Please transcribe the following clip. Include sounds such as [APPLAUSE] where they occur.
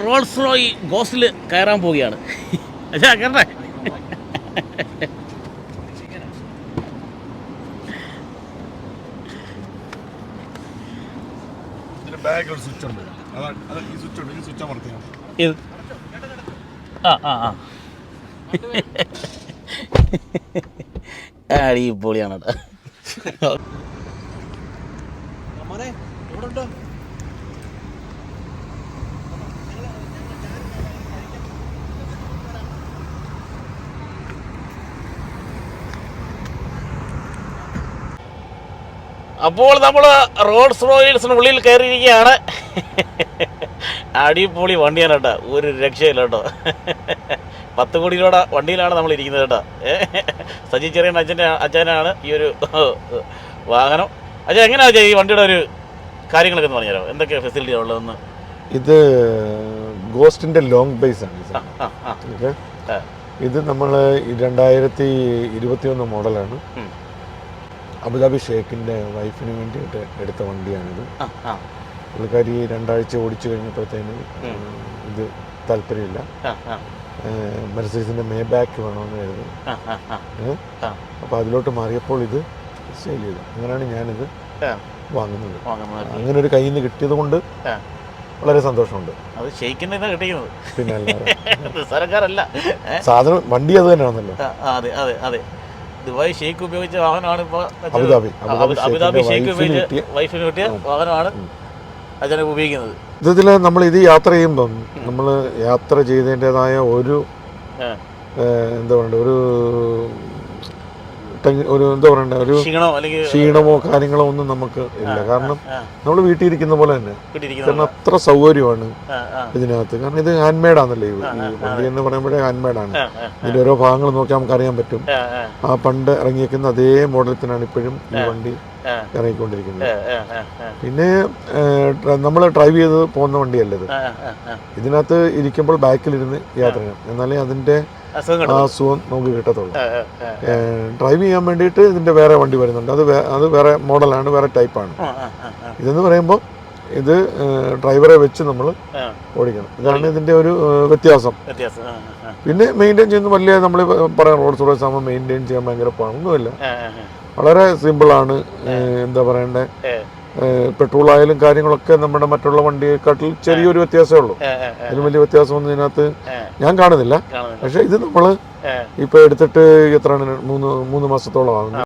Rolls Roy ഗോസിൽ കയറാൻ പോവുകയാണ്. അച്ഛാ കയറട്ടെ ഇതിന്റെ ബാഗ് സ്വിച്ച് ഉണ്ട്. അതാണ് അത് ഈ സ്വിച്ച് ഉണ്ട്. ഈ സ്വിച്ച് അമർത്തിയാൽ മതി. ഇത് ആ ആ ആ. അടിപൊളിയാണ് കേട്ടോ അപ്പോൾ നമ്മൾ റോഡ്സ് റോയൽസിന് ഉള്ളിൽ കയറിയിരിക്കുകയാണ്. അടിപൊളി വണ്ടിയാണ് കേട്ടോ. ഒരു രക്ഷയില്ല കേട്ടോ. പത്ത് കോടി രൂപയുടെ വണ്ടിയിലാണ് നമ്മൾ ഇരിക്കുന്നത് കേട്ടോ. സജി ചെറിയ അച്ഛന്റെ അച്ഛനാണ് ഈ ഒരു വാഹനം. അച്ഛൻ എങ്ങനെയാ അച്ഛാ ഈ വണ്ടിയുടെ ഒരു കാര്യങ്ങളൊക്കെ എന്ന് പറഞ്ഞുതരാം എന്തൊക്കെ ഫെസിലിറ്റി ഉള്ളതെന്ന്? ഇത് ഗോസ്റ്റിന്റെ ലോങ് ബേസ് ആണ്. ഇത് നമ്മൾ രണ്ടായിരത്തി ഇരുപത്തിയൊന്ന് മോഡലാണ്. അബുദാബി ഷേഖിന്റെ വൈഫിന് വേണ്ടിയിട്ട് എടുത്ത വണ്ടിയാണിത്. പുള്ളിക്കാരി രണ്ടാഴ്ച ഓടിച്ചു കഴിഞ്ഞപ്പോഴത്തേന് ഇത് താല്പര്യമില്ല. ആ മേ ബാക്ക് വേണമെന്ന് കരുതി. അപ്പോൾ അതിലോട്ട് മാറിയപ്പോൾ ഇത് സെയിൽ ചെയ്തു. അങ്ങനെയാണ് ഞാനിത് വാങ്ങുന്നത്. അങ്ങനെ ഒരു കയ്യിൽ നിന്ന് കിട്ടിയത് കൊണ്ട് വളരെ സന്തോഷമുണ്ട്. അത് കിട്ടിക്കുന്നത്. പിന്നെ? [LAUGHS] സാധനം വണ്ടി അത് തന്നെയാണല്ലോ. അതെ അതെ അതെ. ദുബായ് ഷെയ്ഖ് ഉപയോഗിച്ച വാഹനമാണ് ഇപ്പോൾ അബുദാബി. അബുദാബി ഷെയ്ഖ് ഉപയോഗിച്ച വൈഫിന് കിട്ടിയ വാഹനമാണ്. അച്ഛനെ ഉപയോഗിക്കുന്നത് ഇതിൽ നമ്മൾ ഇത് യാത്ര ചെയ്യുമ്പം നമ്മൾ യാത്ര ചെയ്തതിന്റെതായ ഒരു. എന്താ പറയുക ഒരു ഒരു എന്താ പറയണ്ട ഒരു ക്ഷീണോ ക്ഷീണമോ കാര്യങ്ങളോ ഒന്നും നമുക്ക് ഇല്ല. കാരണം നമ്മൾ വീട്ടിൽ ഇരിക്കുന്ന പോലെ തന്നെ. കാരണം അത്ര സൗകര്യമാണ് ഇതിനകത്ത്. കാരണം ഇത് ഹാൻഡ് മെയ്ഡ് ആണല്ലോ ഈ വണ്ടി എന്ന് പറയുമ്പോഴേ ഹാൻഡ് ആണ്. ഇതിന്റെ ഓരോ ഭാഗങ്ങൾ നോക്കിയാൽ നമുക്ക് അറിയാൻ പറ്റും. ആ, പണ്ട് ഇറങ്ങിയേക്കുന്ന അതേ മോഡലത്തിനാണ് ഇപ്പോഴും ഈ വണ്ടി ഇറങ്ങിക്കൊണ്ടിരിക്കുന്നത്. പിന്നെ നമ്മൾ ഡ്രൈവ് ചെയ്ത് പോകുന്ന വണ്ടിയല്ല ഇത്? ആ, ആ, ആ. ഇതിനകത്ത് ഇരിക്കുമ്പോൾ ബാക്കിലിരുന്ന് യാത്ര ചെയ്യണം എന്നാലേ അതിന്റെ അസുഖം നമുക്ക് കിട്ടത്തുള്ളൂ. ഡ്രൈവ് ചെയ്യാൻ വേണ്ടിയിട്ട് ഇതിന്റെ വേറെ വണ്ടി വരുന്നുണ്ട്. അത് അത് വേറെ മോഡലാണ് വേറെ ടൈപ്പാണ്. ഇതെന്ന് പറയുമ്പോൾ ഇത് ഡ്രൈവറെ വെച്ച് നമ്മൾ ഓടിക്കണം. ഇതാണ് ഇതിന്റെ ഒരു വ്യത്യാസം. പിന്നെ മെയിന്റെയിൻ ചെയ്യുന്ന വലിയ നമ്മൾ പറയാം റോഡ് സോഡേഴ്സ് ആകുമ്പോൾ മെയിന്റെയിൻ ചെയ്യാൻ ഭയങ്കര പണമൊന്നുമില്ല. വളരെ സിമ്പിളാണ് എന്താ പറയണ്ടേ? പെട്രോൾ ആയാലും കാര്യങ്ങളൊക്കെ നമ്മുടെ മറ്റുള്ള വണ്ടിയെക്കാട്ടിൽ ചെറിയൊരു വ്യത്യാസമേ ഉള്ളൂ. അതിന് വലിയ വ്യത്യാസമൊന്നും ഇതിനകത്ത് ഞാൻ കാണുന്നില്ല. പക്ഷെ ഇത് നമ്മൾ ഇപ്പോൾ ഇപ്പൊ എടുത്തിട്ട് എത്രയാണ്? മൂന്ന് മൂന്ന് മാസത്തോളം ആകുന്നു